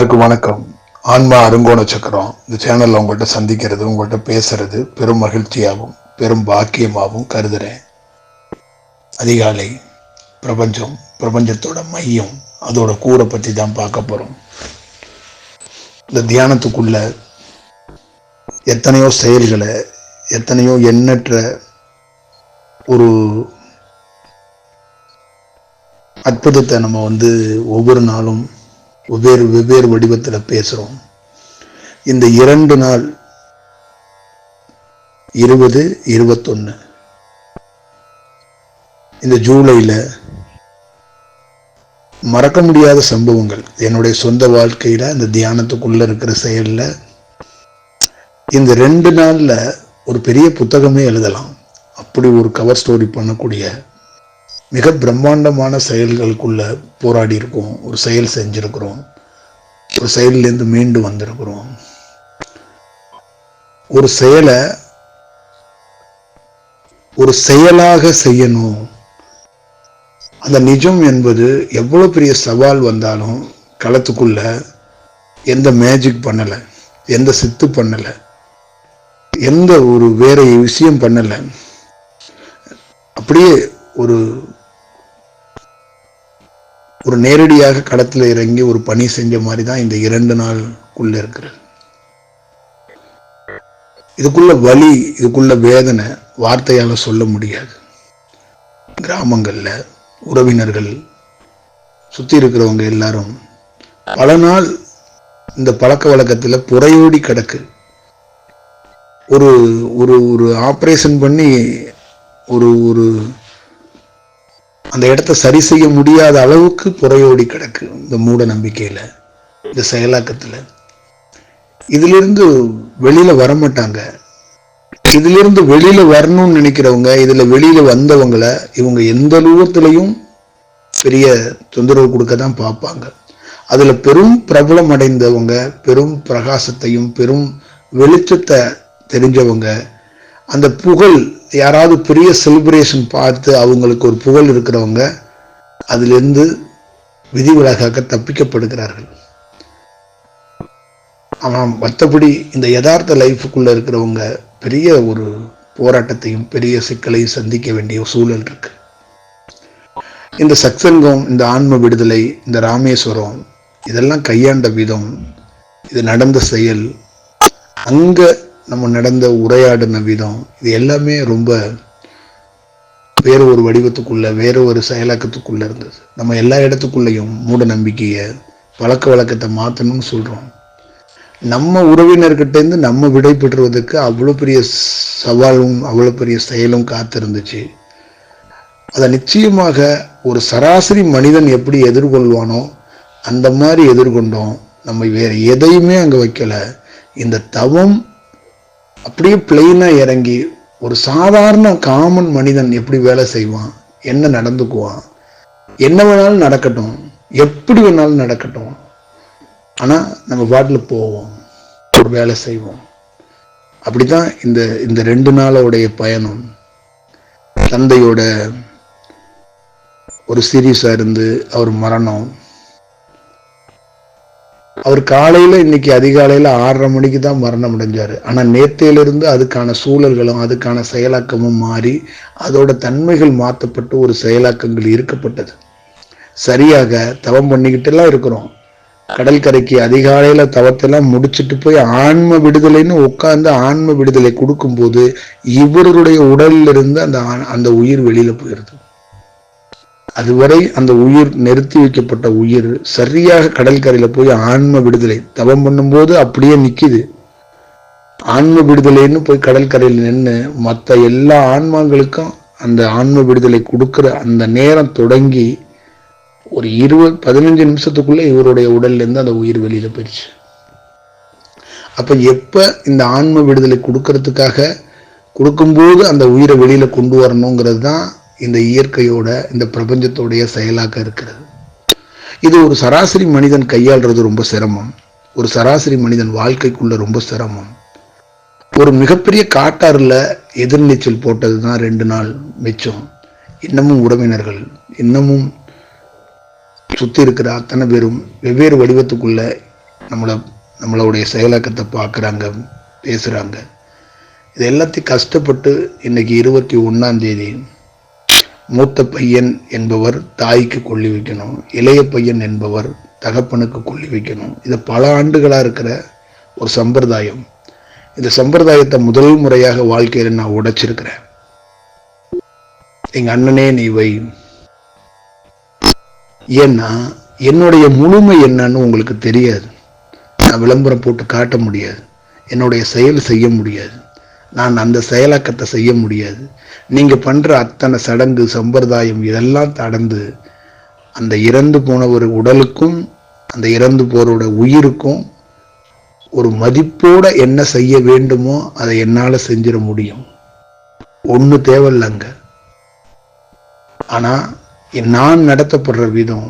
எல்லாருக்கும் வணக்கம். ஆன்மா அருங்கோண சக்கரம். இந்த சேனலில் உங்கள்கிட்ட சந்திக்கிறது உங்கள்கிட்ட பேசுறது பெரும் மகிழ்ச்சியாகவும் பெரும் பாக்கியமாகவும் கருதுறேன். அதிகாலை பிரபஞ்சம் பிரபஞ்சத்தோட மையம் அதோட கூரை பத்தி தான் பார்க்க போறோம். இந்த தியானத்துக்குள்ள எத்தனையோ செயல்களை எத்தனையோ எண்ணற்ற ஒரு அற்புதத்தை நம்ம வந்து ஒவ்வொரு நாளும் வெவ்வேறு வெவ்வேறு வடிவத்தில் பேசுகிறோம் இந்த இரண்டு நாள் இருபது இருபத்தொன்று இந்த ஜூலையில் மறக்க முடியாத சம்பவங்கள். என்னுடைய சொந்த வாழ்க்கையில் இந்த தியானத்துக்குள்ளே இருக்கிற செயலில் இந்த ரெண்டு நாளில் ஒரு பெரிய புத்தகமே எழுதலாம். அப்படி ஒரு கவர் ஸ்டோரி பண்ணக்கூடிய மிக பிரம்மாண்டமான செயல்களுக்குள்ள போராடி இருக்கோம். ஒரு செயல் செஞ்சிருக்கிறோம். ஒரு செயல்லேருந்து மீண்டு வந்திருக்கிறோம். ஒரு செயலை ஒரு செயலாக செய்யணும். அந்த நிஜம் என்பது எவ்வளவு பெரிய சவால் வந்தாலும் களத்துக்குள்ள எந்த மேஜிக் பண்ணலை எந்த சித்து பண்ணலை எந்த ஒரு வேற விஷயம் பண்ணலை. அப்படியே ஒரு ஒரு நேரடியாக களத்தில் இறங்கி ஒரு பணி செஞ்ச மாதிரி தான் இந்த இரண்டு நாளுக்குள்ள இருக்கிறது. இதுக்குள்ள வலி இதுக்குள்ள வேதனை வார்த்தையால சொல்ல முடியாது. கிராமங்கள்ல உறவினர்கள் சுத்தி இருக்கிறவங்க எல்லாரும் பல நாள் இந்த பழக்க வழக்கத்துல புறையோடி கிடக்கு. ஒரு ஒரு ஒரு ஆப்ரேஷன் பண்ணி ஒரு ஒரு அந்த இடத்த சரி செய்ய முடியாத அளவுக்கு புறையோடி கிடக்கு இந்த மூட நம்பிக்கையில் இந்த செயலாக்கத்தில். இதிலிருந்து வெளியில் வர மாட்டாங்க இதிலிருந்து வெளியில் வரணும்னு நினைக்கிறவங்க இதில் வெளியில் வந்தவங்களை இவங்க எந்த ரூபத்திலையும் பெரிய தொந்தரவு கொடுக்க தான் பார்ப்பாங்க. அதில் பெரும் பிரபலம் அடைந்தவங்க பெரும் பிரகாசத்தையும் பெரும் வெளிச்சத்தை தெரிஞ்சவங்க அந்த புகழ் யாராவது பெரிய செலிப்ரேஷன் பார்த்து அவங்களுக்கு ஒரு புகழ் இருக்கிறவங்க அதிலிருந்து விதிவிலகாக தப்பிக்கப்படுகிறார்கள். ஆனால் மற்றபடி இந்த யதார்த்த லைஃபுக்குள்ளே இருக்கிறவங்க பெரிய ஒரு போராட்டத்தையும் பெரிய சிக்கலையும் சந்திக்க வேண்டிய சூழல் இருக்கு. இந்த சக்சங்கம் இந்த ஆன்ம விடுதலை இந்த ராமேஸ்வரம் இதெல்லாம் கையாண்ட விதம் இது நடந்த செயல் அங்கே நம்ம நடந்த உரையாடின விதம் இது எல்லாமே ரொம்ப வேறு ஒரு வடிவத்துக்குள்ளே வேறு ஒரு செயலாக்கத்துக்குள்ளே இருந்தது. நம்ம எல்லா இடத்துக்குள்ளேயும் மூட நம்பிக்கையை பழக்க வழக்கத்தை மாற்றணும்னு சொல்கிறோம் நம்ம உறவினர்கிட்டேருந்து நம்ம விடை பெற்றுவதற்கு அவ்வளோ பெரிய சவாலும் அவ்வளோ பெரிய செயலும் காத்திருந்துச்சு. அதை நிச்சயமாக ஒரு சராசரி மனிதன் எப்படி எதிர்கொள்வானோ அந்த மாதிரி எதிர்கொண்டோம். நம்ம வேறு எதையுமே அங்கே வைக்கலை. இந்த தவம் அப்படியே பிளெயினாக இறங்கி ஒரு சாதாரண காமன் மனிதன் எப்படி வேலை செய்வான்? என்ன நடந்துக்குவான்? என்ன வேணாலும் நடக்கட்டும். எப்படி வேணாலும் நடக்கட்டும். ஆனா நம்ம பாட்டில் போவோம். ஒரு வேலை செய்வோம். அப்படிதான் இந்த இந்த ரெண்டு நாளோடைய பயணம். தந்தையோட ஒரு சீரியஸாக இருந்து அவர் மரணம். அவர் காலையில இன்னைக்கு அதிகாலையில ஆறரை மணிக்கு தான் மரணம் அடைஞ்சார். ஆனா நேத்தையிலிருந்து அதுக்கான சூழல்களும் அதுக்கான செயலாக்கமும் மாறி அதோட தன்மைகள் மாற்றப்பட்டு ஒரு செயலாக்கங்கள் இருக்கப்பட்டது. சரியாக தவம் பண்ணிக்கிட்டு எல்லாம் இருக்கிறோம். கடற்கரைக்கு அதிகாலையில தவத்தெல்லாம் முடிச்சுட்டு போய் ஆன்ம விடுதலைன்னு உட்கார்ந்து ஆன்ம விடுதலை கொடுக்கும்போது இவருடைய உடல்ல இருந்து அந்த அந்த உயிர் வெளியில போயிருது. அதுவரை அந்த உயிர் நிறுத்தி வைக்கப்பட்ட உயிர் சரியாக கடற்கரையில் போய் ஆன்ம விடுதலை தவம் பண்ணும்போது அப்படியே நிற்கிது ஆன்ம விடுதலைன்னு போய் கடற்கரையில் நின்று மற்ற எல்லா ஆன்மாங்களுக்கும் அந்த ஆன்ம விடுதலை கொடுக்குற அந்த நேரம் தொடங்கி ஒரு இருபது பதினஞ்சு நிமிஷத்துக்குள்ளே இவருடைய உடல்லேருந்து அந்த உயிர் வெளியில் போயிடுச்சு. அப்போ எப்போ இந்த ஆன்ம விடுதலை கொடுக்கறதுக்காக கொடுக்கும்போது அந்த உயிரை வெளியில் கொண்டு வரணுங்கிறது தான் இந்த இயற்கையோட இந்த பிரபஞ்சத்தோடைய செயலாக இருக்கிறது. இது ஒரு சராசரி மனிதன் கையாளுறது ரொம்ப சிரமம். ஒரு சராசரி மனிதன் வாழ்க்கைக்குள்ள ரொம்ப சிரமம். ஒரு மிகப்பெரிய காட்டாறுல எதிர்நீச்சல் போட்டது தான் ரெண்டு நாள் மிச்சம். இன்னமும் உறவினர்கள் இன்னமும் சுற்றி இருக்கிற அத்தனை பேரும் வெவ்வேறு வடிவத்துக்குள்ள நம்மளை நம்மளுடைய செயலாக்கத்தை பார்க்குறாங்க பேசுகிறாங்க இது எல்லாத்தையும் கஷ்டப்பட்டு இன்னைக்கு இருபத்தி ஒன்றாம் தேதி மூத்த பையன் என்பவர் தாய்க்கு கொல்லி வைக்கணும் இளைய பையன் என்பவர் தகப்பனுக்கு கொல்லி வைக்கணும். இது பல ஆண்டுகளாக இருக்கிற ஒரு சம்பிரதாயம். இந்த சம்பிரதாயத்தை முதல் முறையாக வாழ்க்கையில் நான் உடைச்சிருக்கிறேன். எங்க அண்ணனே நீ வை. ஏன்னா என்னுடைய முழுமை என்னன்னு உங்களுக்கு தெரியாது. நான் விளம்பரம் போட்டு காட்ட முடியாது. என்னுடைய செயல் செய்ய முடியாது. நான் அந்த செயலாக்கத்தை செய்ய முடியாது. நீங்கள் பண்ணுற அத்தனை சடங்கு சம்பிரதாயம் இதெல்லாம் தடந்து அந்த இறந்து போன ஒரு உடலுக்கும் அந்த இறந்து போறோட உயிருக்கும் ஒரு மதிப்போடு என்ன செய்ய வேண்டுமோ அதை என்னால் செஞ்சிட முடியும். ஒன்று தேவையில்லைங்க. ஆனால் நான் நடத்தப்படுற விதம்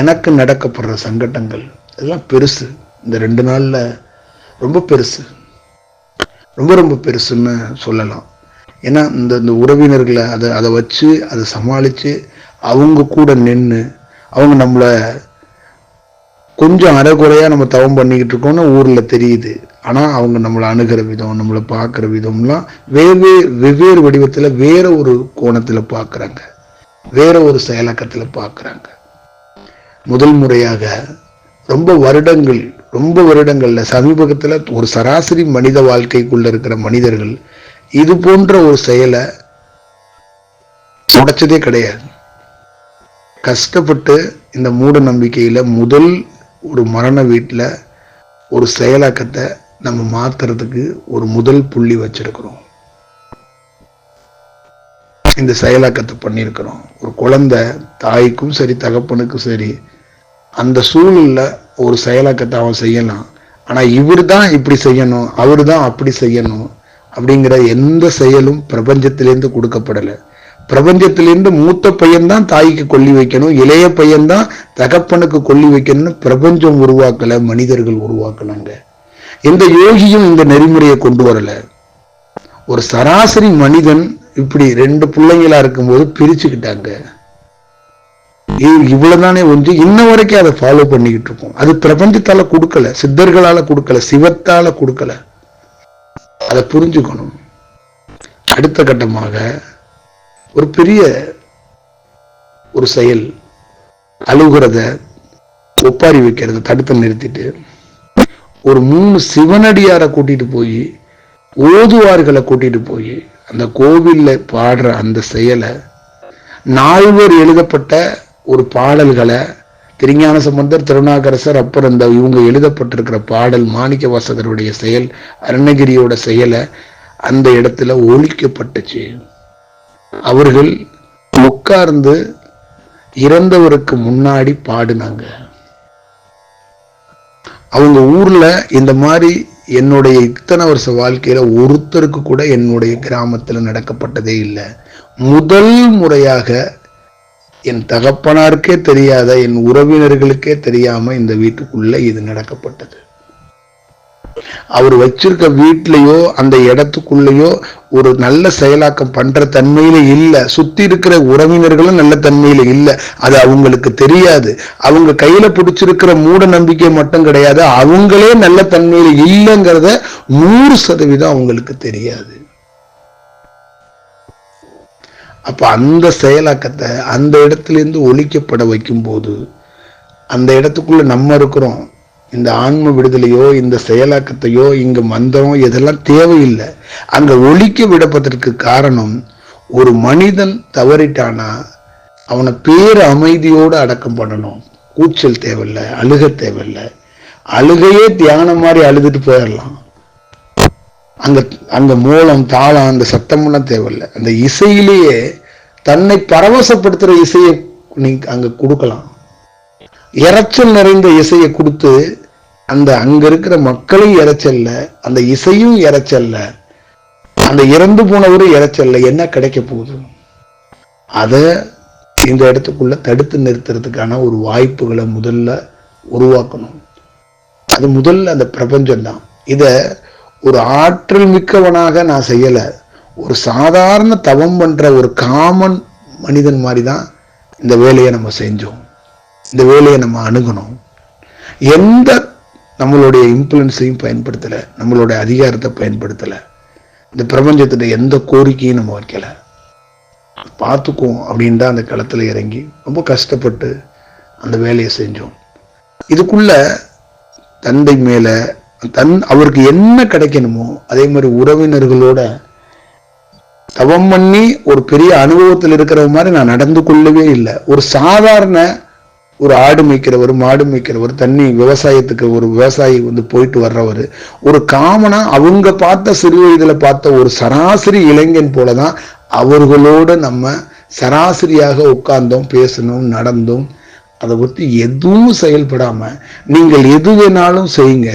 எனக்கு நடக்கப்படுற சங்கடங்கள் இதெல்லாம் பெருசு. இந்த ரெண்டு நாளில் ரொம்ப பெருசு. ரொம்ப ரொம்ப பெருசுன்னு சொல்லலாம். ஏன்னா இந்த இந்த உறவினர்களை அதை அதை வச்சு அதை சமாளித்து அவங்க கூட நின்று அவங்க நம்மளை கொஞ்சம் அரைகுறையாக நம்ம தவம் பண்ணிக்கிட்டு இருக்கோம்னு ஊரில் தெரியுது. ஆனால் அவங்க நம்மளை அணுகிற விதம் நம்மளை பார்க்குற விதம்லாம் வெவ்வே வெவ்வேறு வடிவத்தில் வேற ஒரு கோணத்தில் பார்க்குறாங்க. வேற ஒரு செயலாக்கத்தில் பார்க்குறாங்க. முதல் முறையாக ரொம்ப வருடங்கள் ரொம்ப வருடங்கள்ல சமீபத்தில் ஒரு சராசரி மனித வாழ்க்கைக்குள்ள இருக்கிற மனிதர்கள் இது போன்ற ஒரு செயலை உடைச்சதே கிடையாது. கஷ்டப்பட்டு இந்த மூட நம்பிக்கையில முதல் ஒரு மரண வீட்டில் ஒரு செயலாக்கத்தை நம்ம மாத்துறதுக்கு ஒரு முதல் புள்ளி வச்சிருக்கிறோம். இந்த செயலாக்கத்தை பண்ணியிருக்கிறோம். ஒரு குழந்தை தாய்க்கும் சரி தகப்பனுக்கும் சரி அந்த சூழல்ல ஒரு செயலாக்கத்தை அவன் செய்யலாம். ஆனா இவர் தான் இப்படி செய்யணும் அவர் தான் அப்படி செய்யணும் அப்படிங்கிற எந்த செயலும் பிரபஞ்சத்திலேருந்து கொடுக்கப்படலை. பிரபஞ்சத்திலிருந்து மூத்த பையன்தான் தாய்க்கு கொல்லி வைக்கணும் இளைய பையன்தான் தகப்பனுக்கு கொல்லி வைக்கணும்னு பிரபஞ்சம் உருவாக்கல மனிதர்கள் உருவாக்குனாங்க. எந்த யோகியும் இந்த நெறிமுறையை கொண்டு வரல. ஒரு சராசரி மனிதன் இப்படி ரெண்டு பிள்ளைங்களா இருக்கும்போது பிரிச்சுக்கிட்டாங்க. இவ்வளவுதானே ஒன்று இன்ன வரைக்கும் அதை ஃபாலோ பண்ணிக்கிட்டு இருக்கோம். அது பிரபஞ்சத்தால கொடுக்கல சித்தர்களால கொடுக்கல சிவத்தால கொடுக்கல. அதை புரிஞ்சுக்கணும். அடுத்த கட்டமாக ஒரு பெரிய ஒரு செயல் அழுகிறத ஒப்பாரி வைக்கிறத தடுத்து நிறுத்திட்டு ஒரு மூணு சிவனடியாரை கூட்டிட்டு போய் ஓதுவார்களை கூட்டிட்டு போய் அந்த கோவில்ல பாடுற அந்த செயலை நால்வர் எழுதப்பட்ட ஒரு பாடல்களை திருஞான சம்பந்தர் திருநாகரசர் அப்புறம் இந்த இவங்க எழுதப்பட்டிருக்கிற பாடல் மாணிக்க வாசகருடைய செயல் அருணகிரியோட செயலை அந்த இடத்துல ஒழிக்கப்பட்டுச்சு. அவர்கள் உட்கார்ந்து இறந்தவருக்கு முன்னாடி பாடினாங்க. அவங்க ஊர்ல இந்த மாதிரி என்னுடைய இத்தனை வருஷ வாழ்க்கையில ஒருத்தருக்கு கூட என்னுடைய கிராமத்துல நடக்கப்பட்டதே இல்லை. முதல் முறையாக என் தகப்பனாருக்கே தெரியாத என் உறவினர்களுக்கே தெரியாம இந்த வீட்டுக்குள்ள இது நடக்கப்பட்டது. அவர் வச்சிருக்க வீட்லயோ அந்த இடத்துக்குள்ளேயோ ஒரு நல்ல செயலாக்கம் பண்ற தன்மையில இல்ல. சுத்தி இருக்கிற உறவினர்களும் நல்ல தன்மையில இல்ல. அது அவங்களுக்கு தெரியாது. அவங்க கையில பிடிச்சிருக்கிற மூட நம்பிக்கை மட்டும் கிடையாது. அவங்களே நல்ல தன்மையில இல்லைங்கிறத நூறு சதவீதம் அவங்களுக்கு தெரியாது. அப்போ அந்த செயலாக்கத்தை அந்த இடத்துலேருந்து ஒழிக்கப்பட வைக்கும்போது அந்த இடத்துக்குள்ளே நம்ம இருக்கிறோம். இந்த ஆன்ம விடுதலையோ இந்த செயலாக்கத்தையோ இங்கே மந்திரம் இதெல்லாம் தேவையில்லை. அங்கே ஒழிக்க விடப்பதற்கு காரணம் ஒரு மனிதன் தவறிட்டானா அவனை பேர் அமைதியோடு அடக்கம் பண்ணணும். கூச்சல் தேவையில்லை அழுக தேவையில்லை. அழுகையே தியானம் மாதிரி அழுதுட்டு போயிடலாம். அங்க அந்த மூலம் தாளம் அந்த சத்தம்லாம் தேவையில்லை. அந்த இசையிலேயே தன்னை பரவசப்படுத்துற இசையை நீ அங்க கொடுக்கலாம். இறைச்சல் நிறைந்த இசையை கொடுத்து அந்த அங்க இருக்கிற மக்களும் இறைச்சல்ல அந்த இசையும் இறைச்சல்ல அந்த இறந்து போனவரும் இறைச்சல்ல என்ன கிடைக்க போகுது? அதை இந்த இடத்துக்குள்ள தடுத்து நிறுத்துறதுக்கான ஒரு வாய்ப்புகளை முதல்ல உருவாக்கணும். அது முதல்ல அந்த பிரபஞ்சம் தான் இதை ஒரு ஆற்றல் மிக்கவனாக நான் செய்யலை. ஒரு சாதாரண தவம் பண்ணுற ஒரு காமன் மனிதன் மாதிரி தான் இந்த வேலையை நம்ம செஞ்சோம். இந்த வேலையை நம்ம அணுகணும். எந்த நம்மளுடைய இன்ஃப்ளூயன்ஸையும் பயன்படுத்தலை. நம்மளுடைய அதிகாரத்தை பயன்படுத்தலை. இந்த பிரபஞ்சத்துடைய எந்த கோரிக்கையும் நம்ம வைக்கலை. பார்த்துக்குவோம் அப்படின் தான் அந்த களத்தில் இறங்கி ரொம்ப கஷ்டப்பட்டு அந்த வேலையை செஞ்சோம். இதுக்குள்ள தந்தை மேலே தன் அவருக்கு என்ன கிடைக்கணுமோ அதே மாதிரி உறவினர்களோட தவம் பண்ணி ஒரு பெரிய அனுபவத்தில் இருக்கிற மாதிரி நான் நடந்து கொள்ளவே இல்லை. ஒரு சாதாரண ஒரு ஆடு மேய்க்கிறவர் மாடு மேய்க்கிறவர் தண்ணி விவசாயத்துக்கு ஒரு விவசாயி வந்து போயிட்டு வர்றவர் ஒரு காமனா அவங்க பார்த்த சிறு வயதில் பார்த்த ஒரு சராசரி இளைஞன் போல தான் அவர்களோட நம்ம சராசரியாக உட்கார்ந்தோம் பேசணும் நடந்தோம். அதை பற்றி எதுவும் செயல்படாமல் நீங்கள் எது வேணாலும் செய்யுங்க.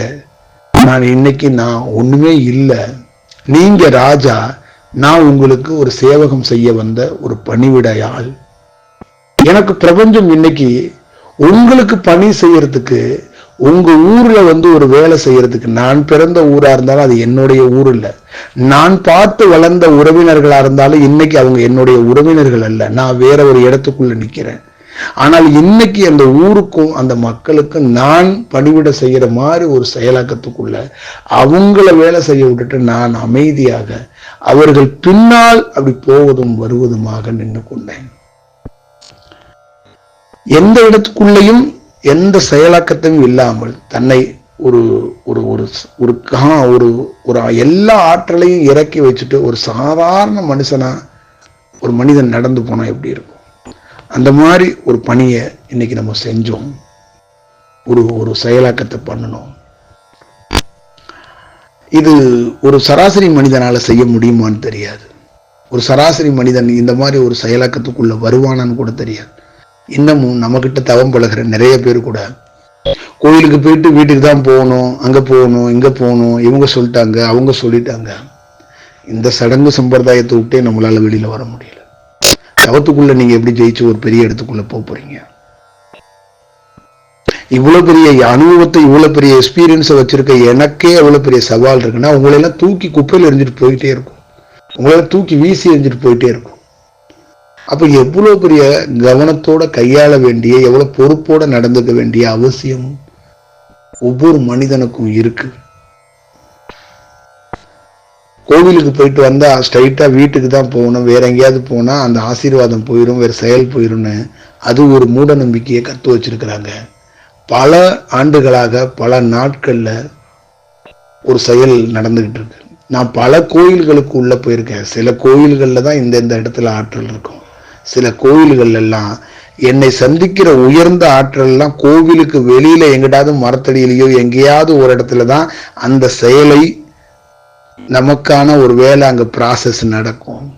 நான் இன்னைக்கு நான் ஒண்ணுமே இல்லை. நீங்க ராஜா நான் உங்களுக்கு ஒரு சேவகம் செய்ய வந்த ஒரு பணிவிடையாள் எனக்கு பிரபஞ்சம் இன்னைக்கு உங்களுக்கு பணி செய்யறதுக்கு உங்க ஊர்ல வந்து ஒரு வேலை செய்யறதுக்கு நான் பிறந்த ஊரா இருந்தாலும் அது என்னுடைய ஊர் இல்ல. நான் பார்த்து வளர்ந்த உறவினர்களா இருந்தாலும் இன்னைக்கு அவங்க என்னுடைய உறவினர்கள் அல்ல. நான் வேற ஒரு இடத்துக்குள்ள நிக்கிறேன். ஆனால் இன்னைக்கு அந்த ஊருக்கும் அந்த மக்களுக்கும் நான் பணிவிட செய்யற மாதிரி ஒரு செயலாக்கத்துக்குள்ள அவங்கள வேலை செய்ய விட்டுட்டு நான் அமைதியாக அவர்கள் பின்னால் அப்படி போவதும் வருவதுமாக நின்று கொண்டேன். எந்த இடத்துக்குள்ளேயும் எந்த செயலாக்கத்தையும் இல்லாமல் தன்னை ஒரு ஒரு ஒரு ஒரு ஒரு ஒரு எல்லா ஆற்றலையும் இறக்கி வச்சுட்டு ஒரு சாதாரண மனுஷனா ஒரு மனிதன் நடந்து போனா எப்படி இருக்கும்? அந்த மாதிரி ஒரு பணியை இன்னைக்கு நம்ம செஞ்சோம். ஒரு ஒரு செயலாக்கத்தை பண்ணணும். இது ஒரு சராசரி மனிதனால செய்ய முடியுமான்னு தெரியாது. ஒரு சராசரி மனிதன் இந்த மாதிரி ஒரு செயலாக்கத்துக்குள்ள வருவானான்னு கூட தெரியாது. இன்னமும் நம்மக்கிட்ட தவம் பழகிற நிறைய பேர் கூட கோயிலுக்கு போயிட்டு வீட்டுக்கு தான் போகணும் அங்கே போகணும் இங்கே போகணும் இவங்க சொல்லிட்டாங்க அவங்க சொல்லிட்டாங்க. இந்த சடங்கு சம்பிரதாயத்தை விட்டே நம்மளால வெளியில வர முடியல. தவத்துக்குள்ள நீங்க எப்படி ஜெயிச்சு ஒரு பெரிய இடத்துக்குள்ள போக போறீங்க? இவ்வளவு பெரிய அனுபவத்தை இவ்வளவு பெரிய எக்ஸ்பீரியன்ஸை வச்சிருக்க எனக்கே எவ்வளவு பெரிய சவால் இருக்குன்னா உங்களெல்லாம் தூக்கி குப்பையில் எரிஞ்சிட்டு போயிட்டே இருக்கும். உங்களை தூக்கி வீசி எரிஞ்சிட்டு போயிட்டே இருக்கும். அப்ப எவ்வளவு பெரிய கவனத்தோட கையாள வேண்டிய எவ்வளவு பொறுப்போட நடந்துக்க வேண்டிய அவசியம் ஒவ்வொரு மனிதனுக்கும் இருக்கு. கோவிலுக்கு போயிட்டு வந்தால் ஸ்ட்ரைட்டாக வீட்டுக்கு தான் போகணும். வேற எங்கேயாவது போனால் அந்த ஆசீர்வாதம் போயிடும் வேறு செயல் போயிடும்னு அது ஒரு மூட நம்பிக்கையை கற்று வச்சிருக்கிறாங்க. பல ஆண்டுகளாக பல நாட்களில் ஒரு செயல் நடந்துக்கிட்டு இருக்கு. நான் பல கோயில்களுக்கு உள்ளே போயிருக்கேன். சில கோயில்களில் தான் இந்த இந்த இடத்துல ஆற்றல் இருக்கும். சில கோயில்கள்லாம் என்னை சந்திக்கிற உயர்ந்த ஆற்றல்லாம் கோவிலுக்கு வெளியில் எங்கிட்டாவது மரத்தடியிலையோ எங்கேயாவது ஒரு இடத்துல தான் அந்த செயலை நமக்கான ஒரு வேலை அங்க ப்ராசஸ் நடக்கும்.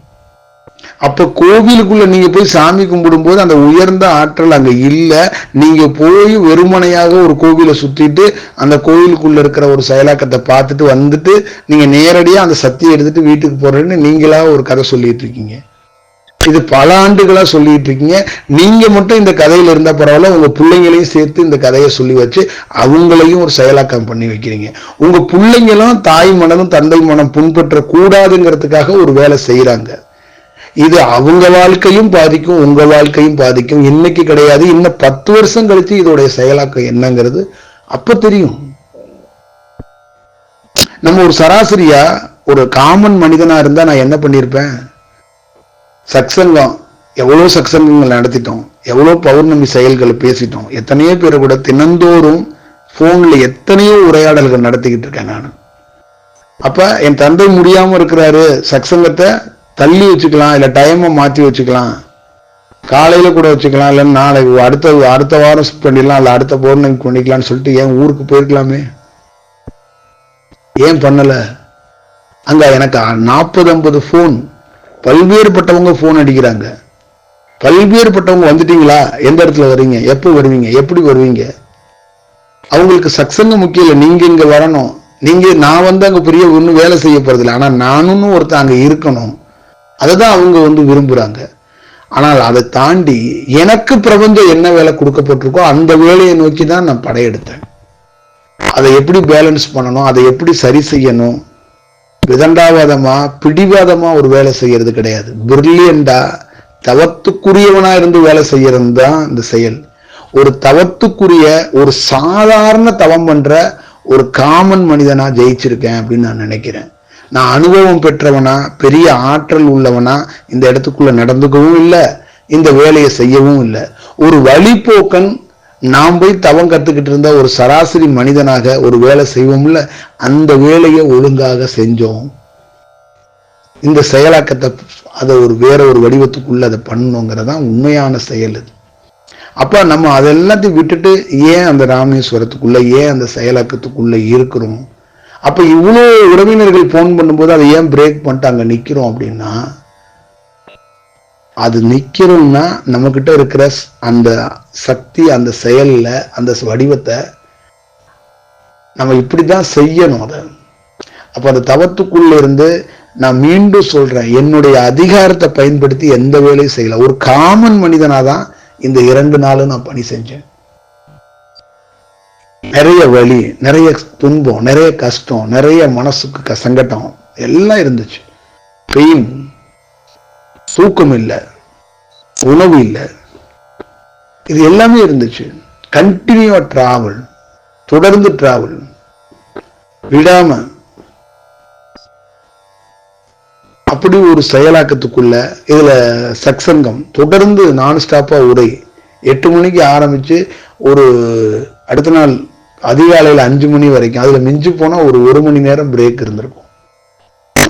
அப்ப கோவிலுக்குள்ள நீங்க போய் சாமி கும்பிடும்போது அந்த உயர்ந்த ஆற்றல் அங்க இல்ல. நீங்க போய் வெறுமனையாக ஒரு கோவிலை சுத்திட்டு அந்த கோவிலுக்குள்ள இருக்கிற ஒரு செயலாக்கத்தை பார்த்துட்டு வந்துட்டு நீங்க நேரடியா அந்த சக்தியை எடுத்துட்டு வீட்டுக்கு போறேன்னு நீங்களா ஒரு கதை சொல்லிட்டு இருக்கீங்க. இது பல ஆண்டுகளாக சொல்லிட்டு இருக்கீங்க. நீங்கள் மட்டும் இந்த கதையில் இருந்தால் பரவாயில்ல உங்கள் பிள்ளைங்களையும் சேர்த்து இந்த கதையை சொல்லி வச்சு அவங்களையும் ஒரு செயலாக்கம் பண்ணி வைக்கிறீங்க. உங்கள் பிள்ளைங்களும் தாய் மனதும் தந்தை மனம் புண்பற்ற கூடாதுங்கிறதுக்காக ஒரு வேலை செய்கிறாங்க இது அவங்க வாழ்க்கையும் பாதிக்கும் உங்கள் வாழ்க்கையும் பாதிக்கும். இன்னைக்கு கிடையாது. இன்னும் பத்து வருஷம் கழித்து இதோடைய செயலாக்கம் என்னங்கிறது அப்போ தெரியும். நம்ம ஒரு சராசரியா ஒரு காமன் மனிதனா இருந்தா நான் என்ன பண்ணியிருப்பேன் சக்சங்கம் எவ்வளோ சக்சங்கங்கள் நடத்திட்டோம் எவ்வளோ பௌர்ணமி செயல்களை பேசிட்டோம் எத்தனையோ பேர் கூட தினந்தோறும் ஃபோனில் எத்தனையோ உரையாடல்கள் நடத்திக்கிட்டு இருக்கேன் நான். அப்போ என் தந்தை முடியாமல் இருக்கிறாரு சக்சங்கத்தை தள்ளி வச்சுக்கலாம் இல்லை டைமை மாற்றி வச்சுக்கலாம். காலையில் கூட வச்சுக்கலாம் இல்லை நாளைக்கு அடுத்த அடுத்த வாரம் பண்ணிடலாம் இல்லை அடுத்த பௌர்ணமி பண்ணிக்கலாம்னு சொல்லிட்டு ஏன் ஊருக்கு போயிருக்கலாமே. ஏன் பண்ணலை? அங்கே எனக்கு நாற்பது ஐம்பது ஃபோன் பல்வேறுபட்டவங்க ஃபோன் அடிக்கிறாங்க. பல்வேறுபட்டவங்க வந்துட்டீங்களா? எந்த இடத்துல வரீங்க? எப்போ வருவீங்க? எப்படி வருவீங்க? அவங்களுக்கு சக்சங்க முக்கியம் இல்லை. நீங்கள் இங்கே வரணும். நீங்கள் நான் வந்து அங்கே பெரிய ஒன்றும் வேலை செய்ய போகிறதில்ல ஆனால் நானும் ஒருத்தர் அங்கே இருக்கணும். அதை தான் அவங்க வந்து விரும்புறாங்க. ஆனால் அதை தாண்டி எனக்கு பிரபஞ்சம் என்ன வேலை கொடுக்கப்பட்டிருக்கோ அந்த வேலையை நோக்கி தான் நான் படையெடுத்தேன். அதை எப்படி பேலன்ஸ் பண்ணணும்? அதை எப்படி சரி செய்யணும்? விதண்டாவாதமா பிடிவாதமா ஒரு வேலை செய்யறது கிடையாது. பிரில்லியண்டா தவத்துக்குரியவனா இருந்து வேலை செய்யறது தான் இந்த செயல். ஒரு தவத்துக்குரிய ஒரு சாதாரண தவம் பண்ற ஒரு காமன் மனிதனா ஜெயிச்சிருக்கேன் அப்படின்னு நான் நினைக்கிறேன். நான் அனுபவம் பெற்றவனா பெரிய ஆற்றல் உள்ளவனா இந்த இடத்துக்குள்ள நடந்துக்கவும் இல்லை இந்த வேலையை செய்யவும் இல்லை. ஒரு வழிபோக்கன் நாம் போய் தவம் கத்துக்கிட்டு இருந்த ஒரு சராசரி மனிதனாக ஒரு வேலை செய்வோம்ல அந்த வேலையை ஒழுங்காக செஞ்சோம். இந்த செயலாக்கத்தை அதை ஒரு வேற ஒரு வடிவத்துக்குள்ள அதை பண்ணணுங்கிறதான் உண்மையான செயல் இது அப்போ நம்ம அதெல்லாத்தையும் விட்டுட்டு ஏன் அந்த ராமேஸ்வரத்துக்குள்ள ஏன் அந்த செயலாக்கத்துக்குள்ள இருக்கிறோம்? அப்போ இவ்வளோ உறவினர்கள் ஃபோன் பண்ணும்போது அதை ஏன் பிரேக் பண்ணிட்டு அங்கே நிற்கிறோம் அப்படின்னா அது நிக்கிறோம்னா நம்ம கிட்ட இருக்கிற அந்த சக்தி அந்த செயல்ல அந்த வடிவத்தை நம்ம இப்படிதான் செய்யணும் அதை. அப்போ அந்த தவத்துக்குள்ள இருந்து நான் மீண்டும் சொல்றேன் என்னுடைய அதிகாரத்தை பயன்படுத்தி எந்த வேலையும் செய்யல. ஒரு காமன் மனிதனாதான் இந்த இரண்டு நாளும் நான் பணி செஞ்சேன். நிறைய வலி நிறைய துன்பம் நிறைய கஷ்டம் நிறைய மனசுக்கு சங்கடம் எல்லாம் இருந்துச்சு. பெயின் தூக்கம் இல்லை உணவு இல்லை. இது எல்லாமே இருந்துச்சு. கண்டினியூ டிராவல் தொடர்ந்து டிராவல் விடாம அப்படி ஒரு செயலாக்கத்துக்குள்ள இதுல சக்சங்கம். தொடர்ந்து நான் ஸ்டாப்பா உரை எட்டு மணிக்கு ஆரம்பிச்சு ஒரு அடுத்த நாள் அதிகாலையில் அஞ்சு மணி வரைக்கும் அதில் மிஞ்சி போனால் ஒரு ஒரு மணி நேரம் பிரேக் இருந்திருக்கும்.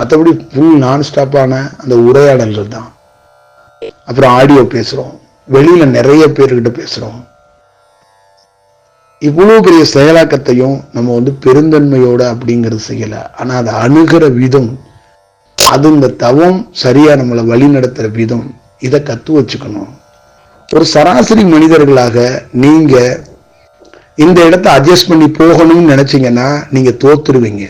மற்றபடி ஃபுல் நான் ஸ்டாப்பான அந்த உரையாடல்கள் தான். அப்புறம் ஆடியோ பேசுறோம். வெளியில நிறைய பேர்கிட்ட பேசுறோம். இவ்வளவு பெரிய செயலாக்கத்தையும் நம்ம வந்து பெருந்தன்மையோட அப்படிங்கிறது செய்யல. ஆனா அதை அணுகிற விதம் அது இந்த தவம் சரியா நம்மளை வழி நடத்துற விதம் இதை கத்து வச்சுக்கணும். ஒரு சராசரி மனிதர்களாக நீங்க இந்த இடத்த அட்ஜஸ்ட் பண்ணி போகணும்னு நினைச்சீங்கன்னா நீங்க தோத்துருவீங்க.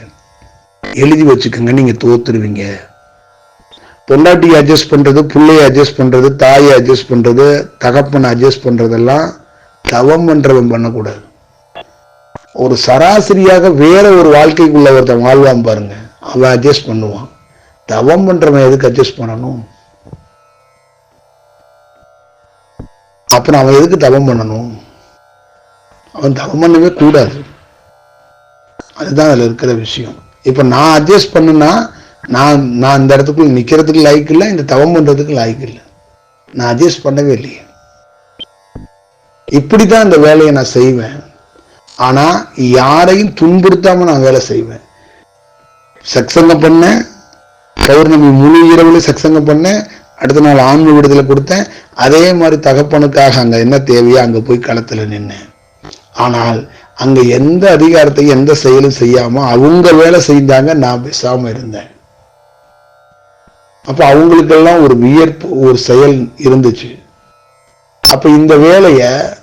எழுதி வச்சுக்கோங்க நீங்க தோத்துருவீங்க. பொண்டாட்டியை அட்ஜஸ்ட் பண்றது பிள்ளையை அட்ஜஸ்ட் பண்றது தாயை அட்ஜஸ்ட் பண்றது தகப்பனை அட்ஜஸ்ட் பண்றதெல்லாம் தவம் பண்ணுறவன் பண்ணக்கூடாது. ஒரு சராசரியாக வேற ஒரு வாழ்க்கைக்குள்ள ஒருத்தன் வாழ்வான் பாருங்க அவன் அட்ஜஸ்ட் பண்ணுவான். தவம் பண்ணுறவன் எதுக்கு அட்ஜஸ்ட் பண்ணணும்? அப்புறம் அவன் எதுக்கு தவம் பண்ணணும்? அவன் தவம் பண்ணவே கூடாது. அதுதான் அதுல இருக்கிற விஷயம். இப்போ நான் அட்ஜஸ்ட் பண்ணுனா நான் நான் இந்த இடத்துக்குள்ள நிக்கிறதுக்கு லாய்க்கு இல்லை இந்த தவம் பண்றதுக்கு லாய்க்கு இல்லை. நான் அட்ஜஸ்ட் பண்ணவே இல்லையே. இப்படிதான் இந்த வேலையை நான் செய்வேன். ஆனா யாரையும் துன்புறுத்தாம நான் வேலை செய்வேன். சக்சங்கம் பண்ணேன். பௌர்ணமி முழு இரவுல சக்சங்கம் பண்ணேன். அடுத்த நாள் ஆன்ம விடுதலை கொடுத்தேன். அதே மாதிரி தகப்பனுக்காக அங்க என்ன தேவையோ அங்க போய் களத்துல நின்னேன். ஆனால் அங்க எந்த அதிகாரத்தையும் எந்த செயலும் செய்யாம அவங்க வேலை செய்தாங்க நான் பேசாம இருந்தேன். அப்ப அவங்களுக்கெல்லாம் ஒரு வியர்ப்பு ஒரு செயல் இருந்துச்சு. அப்ப இந்த வேலைய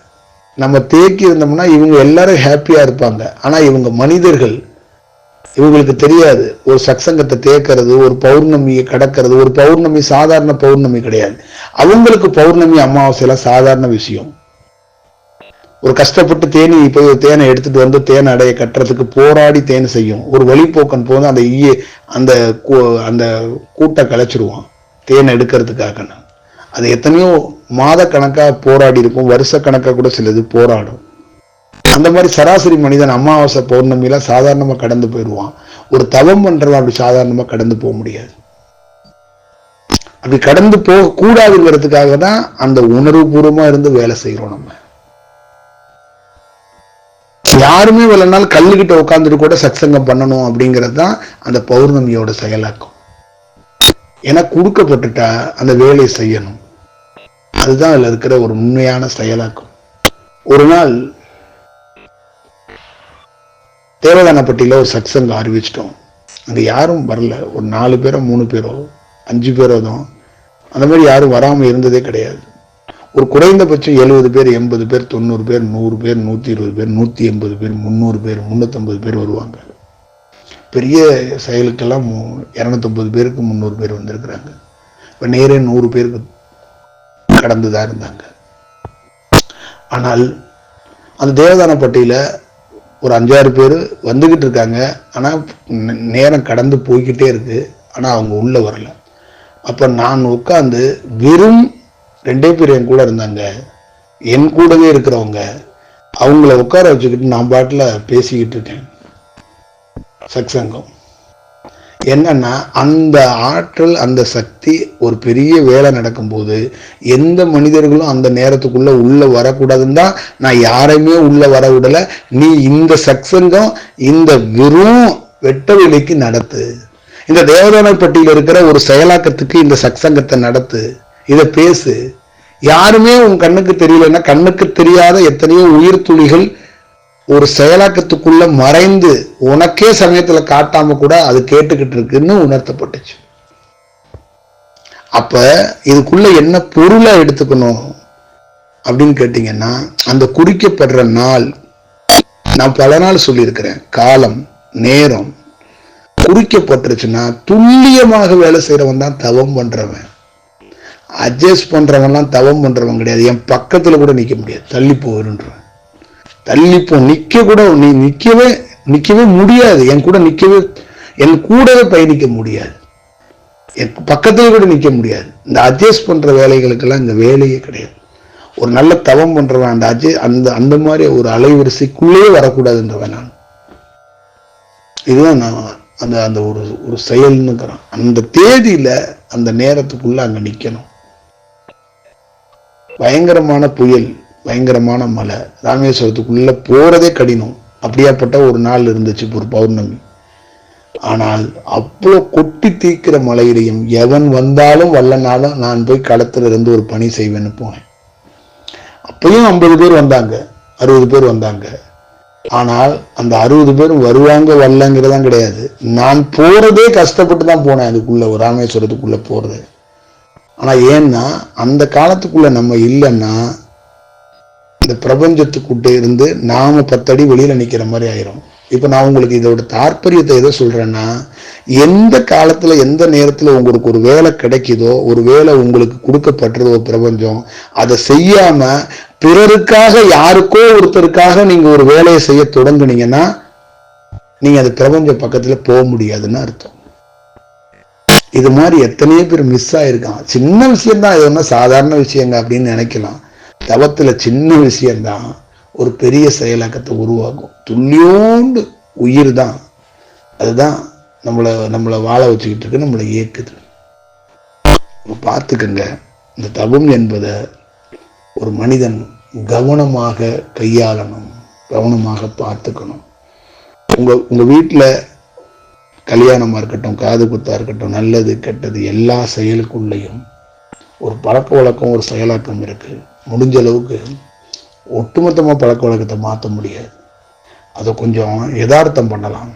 நம்ம தேக்கி இருந்தோம்னா இவங்க எல்லாரும் ஹாப்பியா இருப்பாங்க. ஆனா இவங்க மனிதர்கள் இவங்களுக்கு தெரியாது. ஒரு சக்சங்கத்தை தேக்கிறது ஒரு பௌர்ணமியை கடக்கிறது. ஒரு பௌர்ணமி சாதாரண பௌர்ணமி கிடையாது. அவங்களுக்கு பௌர்ணமி அமாவாசையெல்லாம் சாதாரண விஷயம். ஒரு கஷ்டப்பட்டு தேனி போய் தேனை எடுத்துட்டு வந்து தேன் அடைய கட்டுறதுக்கு போராடி தேன் செய்யும். ஒரு வழிபோக்கன் போது அந்த ஈய அந்த அந்த கூட்டை கலைச்சிருவான். தேன் எடுக்கிறதுக்காகன்னு. அது எத்தனையோ மாத கணக்காக போராடி இருக்கும். வருஷ கணக்காக கூட சிலது போராடும். அந்த மாதிரி சராசரி மனிதன் அமாவாசை பௌர்ணமியில சாதாரணமாக கடந்து போயிடுவான். ஒரு தவம் பண்ணுறவன் அப்படி சாதாரணமாக கடந்து போக முடியாது. அப்படி கடந்து போகக்கூடாதுங்கிறதுக்காக தான் அந்த உணர்வுபூர்வமாக இருந்து வேலை செய்கிறோம் நம்ம. யாருமே நாள் கல்லுக்கிட்ட உட்காந்துட்டு கூட சத்சங்கம் பண்ணணும் அப்படிங்கிறது தான் அந்த பௌர்ணமியோட செயலாக்கம். ஏன்னா கொடுக்கப்பட்டுட்டா அந்த வேலையை செய்யணும். அதுதான் அதுல இருக்கிற ஒரு உண்மையான செயலாக்கம். ஒரு நாள் தேவதானப்பட்டியில் ஒரு சத்சங்கம் அறிவிச்சிட்டோம். அங்கே யாரும் வரல. ஒரு நாலு பேரோ மூணு பேரோ அஞ்சு பேரோ தான். அந்த மாதிரி யாரும் வராமல் இருந்ததே கிடையாது. ஒரு குறைந்தபட்சம் எழுபது பேர் எண்பது பேர் தொண்ணூறு பேர் நூறு பேர் நூற்றி இருபது பேர் நூற்றி எண்பது பேர் முந்நூறு பேர் முந்நூற்றம்பது பேர் வருவாங்க. பெரிய செயலுக்கெல்லாம் இரநூத்தம்பது பேருக்கு முந்நூறு பேர் வந்திருக்கிறாங்க. இப்போ நேரே நூறு பேருக்கு கடந்து தான் இருந்தாங்க. ஆனால் அந்த தேவதான பட்டியில் ஒரு அஞ்சாறு பேர் வந்துக்கிட்டு இருக்காங்க. ஆனால் நேரம் கடந்து போய்கிட்டே இருக்கு. ஆனால் அவங்க உள்ளே வரல. அப்போ நான் உட்காந்து வெறும் ரெண்டே பேர் என் கூட இருந்தாங்க. என் கூடவே இருக்கிறவங்க அவங்கள உட்கார வச்சுக்கிட்டு நான் பாட்டில் பேசிக்கிட்டு இருக்கேன். சக்சங்கம் என்னன்னா அந்த ஆற்றல் அந்த சக்தி ஒரு பெரிய வேலை நடக்கும்போது எந்த மனிதர்களும் அந்த நேரத்துக்குள்ள உள்ள வரக்கூடாதுன்னு தான் நான் யாரையுமே உள்ள வர விடல. நீ இந்த சக்சங்கம் இந்த வெறும் வெட்ட வேலைக்கு நடத்து. இந்த தேவதானப்பட்டியில் இருக்கிற ஒரு செயலாக்கத்துக்கு இந்த சக்சங்கத்தை நடத்து. இதை பேசு. யாருமே உன் கண்ணுக்கு தெரியலன்னா கண்ணுக்கு தெரியாத எத்தனையோ உயிர் துளிகள் ஒரு செயலாக்கத்துக்குள்ள மறைந்து உனக்கே சமயத்துல காட்டாம கூட அது கேட்டுக்கிட்டு இருக்குன்னு உணர்த்தப்பட்டுச்சு. அப்ப இதுக்குள்ள என்ன பொருளை எடுத்துக்கணும் அப்படின்னு கேட்டீங்கன்னா அந்த குறிக்கப்படுற நாள் நான் பல நாள் சொல்லியிருக்கிறேன் காலம் நேரம். குறிக்கப்பட்டுருச்சுன்னா துல்லியமாக வேலை செய்யறவன் தான் தவம் பண்றவன். அட்ஜஸ்ட் பண்ணுறவன்லாம் தவம் பண்ணுறவன் கிடையாது. என் பக்கத்தில் கூட நிற்க முடியாது. தள்ளி போயிருன்றவன் தள்ளிப்போ நிற்க கூட நீ நிற்கவே நிற்கவே முடியாது. என் கூட நிற்கவே என் கூடவே பயணிக்க முடியாது. என் பக்கத்தில் கூட நிற்க முடியாது. இந்த அட்ஜஸ்ட் பண்ணுற வேலைகளுக்கெல்லாம் இந்த வேலையே கிடையாது. ஒரு நல்ல தவம் பண்ணுறவன் அந்த அஜய் அந்த அந்த மாதிரி ஒரு அலைவரிசைக்குள்ளேயே வரக்கூடாதுன்றவன் நான். இதுதான் நான் அந்த அந்த ஒரு ஒரு செயல்னுங்கிறான் அந்த தேதியில் அந்த நேரத்துக்குள்ளே அங்கே நிற்கணும் பயங்கரமான புயல் பயங்கரமான மலை ராமேஸ்வரத்துக்குள்ளே போகிறதே கடினம். அப்படியாப்பட்ட ஒரு நாள் இருந்துச்சு ஒரு பௌர்ணமி. ஆனால் அவ்வளோ கொட்டி தீக்கிற மலையிலையும் எவன் வந்தாலும் வல்லனாலும் நான் போய் களத்தில் இருந்து ஒரு பணி செய்வேன்னு போனேன். அப்பயும் ஐம்பது பேர் வந்தாங்க அறுபது பேர் வந்தாங்க. ஆனால் அந்த அறுபது பேர் வருவாங்க வரலங்கிறதான் கிடையாது. நான் போகிறதே கஷ்டப்பட்டு தான் போனேன் அதுக்குள்ளே ராமேஸ்வரத்துக்குள்ளே போகிறது ஆனால் ஏன்னா அந்த காலத்துக்குள்ளே நம்ம இல்லைன்னா இந்த பிரபஞ்சத்துக்குட்டே இருந்து நாம் பத்தடி வெளியில் நிற்கிற மாதிரி ஆயிரும். இப்போ நான் உங்களுக்கு இதோட தாற்பயத்தை எதை சொல்கிறேன்னா எந்த காலத்தில் எந்த நேரத்தில் உங்களுக்கு ஒரு வேலை கிடைக்குதோ ஒரு வேலை உங்களுக்கு கொடுக்கப்படுறதோ பிரபஞ்சம் அதை செய்யாமல் பிறருக்காக யாருக்கோ ஒருத்தருக்காக நீங்கள் ஒரு வேலையை செய்ய தொடங்குனீங்கன்னா நீங்கள் அது பிரபஞ்ச பக்கத்தில் போக முடியாதுன்னு அர்த்தம். இது மாதிரி எத்தனையோ பேர் மிஸ் ஆயிருக்கான் சின்ன விஷயந்தான் இது ஒன்றும் சாதாரண விஷயங்க அப்படின்னு நினைக்கலாம். தவத்துல சின்ன விஷயம்தான் ஒரு பெரிய செயலாக்கத்தை உருவாக்கும். துல்லியோண்டு உயிர் தான் அதுதான் நம்மளை நம்மளை வாழ வச்சுக்கிட்டு இருக்கு நம்மளை இயக்குது. பார்த்துக்கங்க இந்த தவம் என்பதை ஒரு மனிதன் கவனமாக கையாளணும் கவனமாக பார்த்துக்கணும். உங்க உங்க வீட்டில் கல்யாணமாக இருக்கட்டும் காது குத்தா இருக்கட்டும் நல்லது கெட்டது எல்லா செயலுக்குள்ளேயும் ஒரு பழக்க வழக்கம் ஒரு செயலாக்கம் இருக்குது முடிஞ்ச அளவுக்கு ஒட்டுமொத்தமாக பழக்க வழக்கத்தை மாற்ற முடியாது. அதை கொஞ்சம் யதார்த்தம் பண்ணலாம்.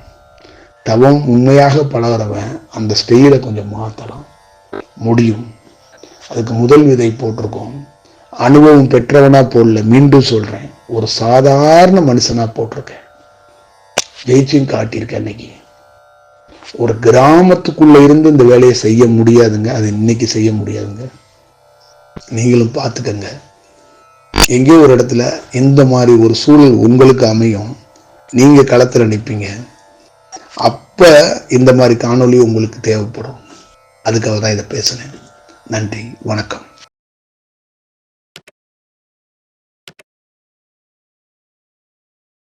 தவம் உண்மையாக பழகிறவன் அந்த ஸ்டெயிலை கொஞ்சம் மாற்றலாம் முடியும். அதுக்கு முதல் விதை போட்டிருக்கோம். அனுபவம் பெற்றவனாக போடல மீண்டும் சொல்கிறேன் ஒரு சாதாரண மனுஷனாக போட்டிருக்கேன். ஜெயிச்சும் காட்டியிருக்கேன் அன்னைக்கு ஒரு கிராமத்துக்குள்ளே இருந்து இந்த வேலையை செய்ய முடியாதுங்க. அது இன்னைக்கு செய்ய முடியாதுங்க. நீங்களும் பார்த்துக்கங்க. எங்கேயோ ஒரு இடத்துல இந்த மாதிரி ஒரு சூழல் உங்களுக்கு அமையும். நீங்கள் களத்தில் நிற்பீங்க அப்போ இந்த மாதிரி காணொலி உங்களுக்கு தேவைப்படும். அதுக்காக தான் இதை பேசுனேன். நன்றி. வணக்கம்.